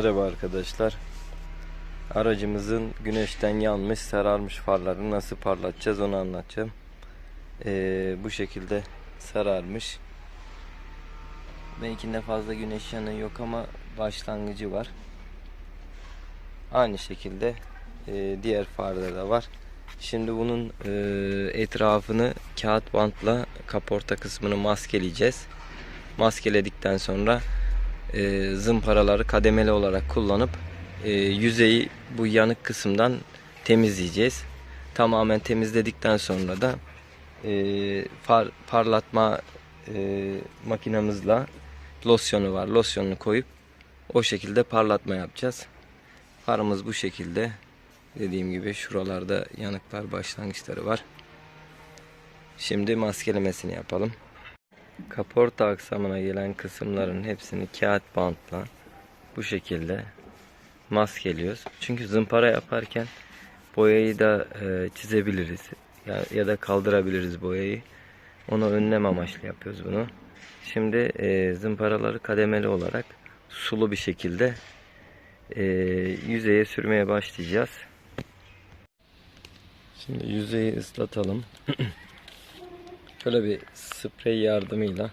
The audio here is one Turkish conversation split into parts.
Merhaba arkadaşlar. Aracımızın güneşten yanmış, sararmış farlarını nasıl parlatacağız onu anlatacağım. Ee, bu şekilde sararmış. Benimkinde fazla güneş yanığı yok ama başlangıcı var. Aynı şekilde e, diğer farda da var. Şimdi bunun e, etrafını kağıt bantla kaporta kısmını maskeleyeceğiz. Maskeledikten sonra e, zımparaları kademeli olarak kullanıp e, yüzeyi bu yanık kısımdan temizleyeceğiz. Tamamen temizledikten sonra da e, far, parlatma e, makinamızla losyonu var. Losyonunu koyup o şekilde parlatma yapacağız. Farımız bu şekilde. Dediğim gibi şuralarda yanıklar başlangıçları var. Şimdi maskelemesini yapalım. Kaporta aksamına gelen kısımların hepsini kağıt bantla bu şekilde maskeliyoruz. Çünkü zımpara yaparken boyayı da e, çizebiliriz ya, ya da kaldırabiliriz boyayı. Onu önlem amaçlı yapıyoruz bunu. Şimdi e, zımparaları kademeli olarak sulu bir şekilde e, yüzeye sürmeye başlayacağız. Şimdi yüzeyi ıslatalım. Şöyle bir sprey yardımıyla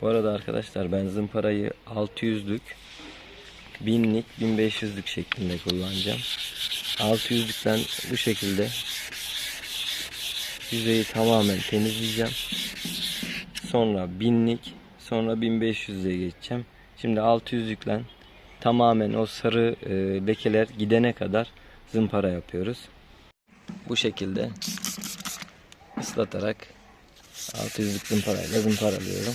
Bu arada arkadaşlar ben zımparayı 600'lük 1000'lik 1500'lük şeklinde kullanacağım. 600'lükten bu şekilde yüzeyi tamamen temizleyeceğim. Sonra 1000'lik sonra 1500'e geçeceğim. Şimdi 600'lükle tamamen o sarı e, lekeler gidene kadar zımpara yapıyoruz. Bu şekilde ıslatarak 600'lük zımparayla zımparalıyorum.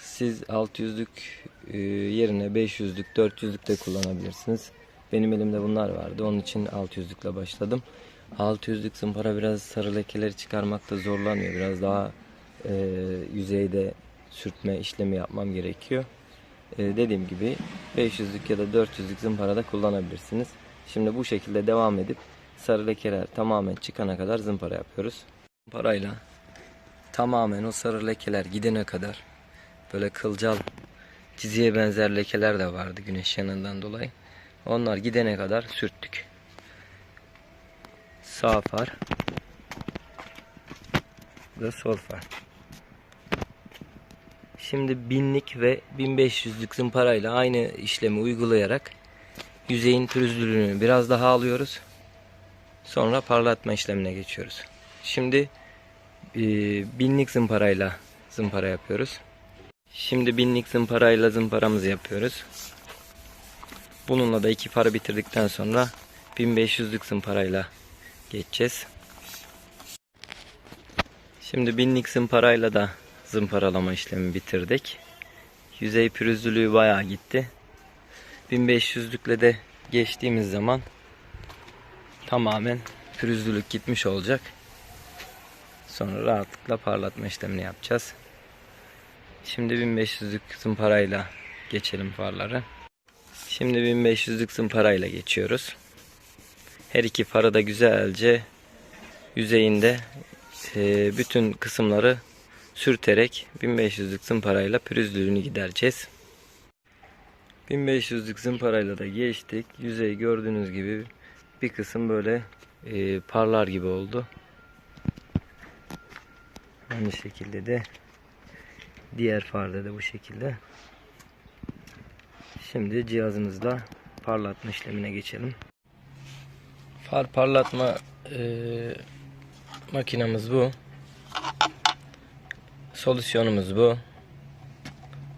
Siz 600'lük e, yerine 500'lük 400'lük de kullanabilirsiniz. Benim elimde bunlar vardı. Onun için 600'lükle başladım. 600'lük zımpara biraz sarı lekeleri çıkarmakta zorlanıyor. Biraz daha e, yüzeyde sürtme işlemi yapmam gerekiyor. E, dediğim gibi 500'lük ya da 400'lük zımpara da kullanabilirsiniz. Şimdi bu şekilde devam edip sarı lekeler tamamen çıkana kadar zımpara yapıyoruz. Parayla tamamen o sarı lekeler gidene kadar böyle kılcal çiziye benzer lekeler de vardı güneş yanından dolayı. Onlar gidene kadar sürttük. Sağ far ve sol far. Şimdi binlik ve 1500'lük zımparayla aynı işlemi uygulayarak yüzeyin pürüzlülüğünü biraz daha alıyoruz. Sonra parlatma işlemine geçiyoruz. Şimdi e, binlik zımparayla zımpara yapıyoruz. Şimdi binlik zımparayla zımparamızı yapıyoruz. Bununla da iki farı bitirdikten sonra 1500'lük zımparayla geçeceğiz. Şimdi binlik zımparayla da zımparalama işlemi bitirdik. Yüzey pürüzlülüğü bayağı gitti. 1500'lükle de geçtiğimiz zaman tamamen pürüzlülük gitmiş olacak. Sonra rahatlıkla parlatma işlemini yapacağız. Şimdi 1500'lük zımparayla geçelim farları. Şimdi 1500'lük zımparayla geçiyoruz. Her iki farı da güzelce yüzeyinde e, bütün kısımları sürterek 1500'lük zımparayla pürüzlülüğünü gidereceğiz. 1500'lük zımparayla da geçtik. Yüzey gördüğünüz gibi bir kısım böyle e, parlar gibi oldu. Aynı şekilde de diğer farda da bu şekilde. Şimdi cihazımızla parlatma işlemine geçelim. Far parlatma e, makinamız bu. Solüsyonumuz bu.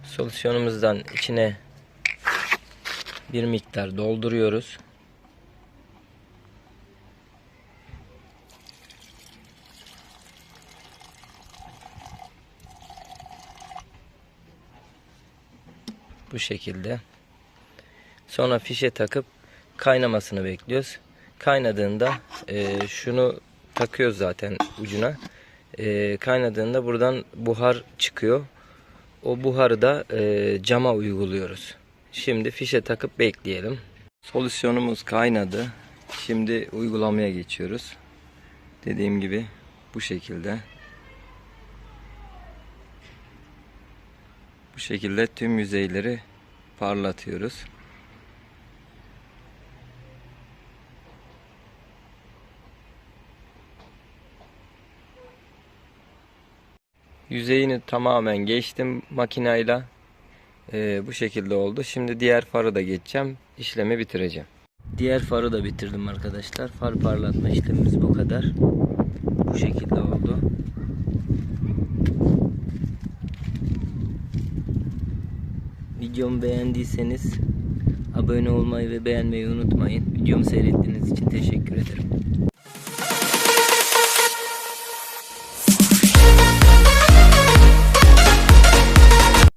Solüsyonumuzdan içine bir miktar dolduruyoruz. Bu şekilde. Sonra fişe takıp kaynamasını bekliyoruz. Kaynadığında e, şunu takıyoruz zaten ucuna. E, kaynadığında buradan buhar çıkıyor. O buharı da e, cama uyguluyoruz. Şimdi fişe takıp bekleyelim. Solüsyonumuz kaynadı. Şimdi uygulamaya geçiyoruz. Dediğim gibi bu şekilde. Bu şekilde tüm yüzeyleri parlatıyoruz. Yüzeyini tamamen geçtim makinayla. Ee, bu şekilde oldu. Şimdi diğer farı da geçeceğim. İşlemi bitireceğim. Diğer farı da bitirdim arkadaşlar. Far parlatma işlemimiz bu kadar. Bu şekilde oldu. Videomu beğendiyseniz abone olmayı ve beğenmeyi unutmayın. Videomu seyrettiğiniz için teşekkür ederim.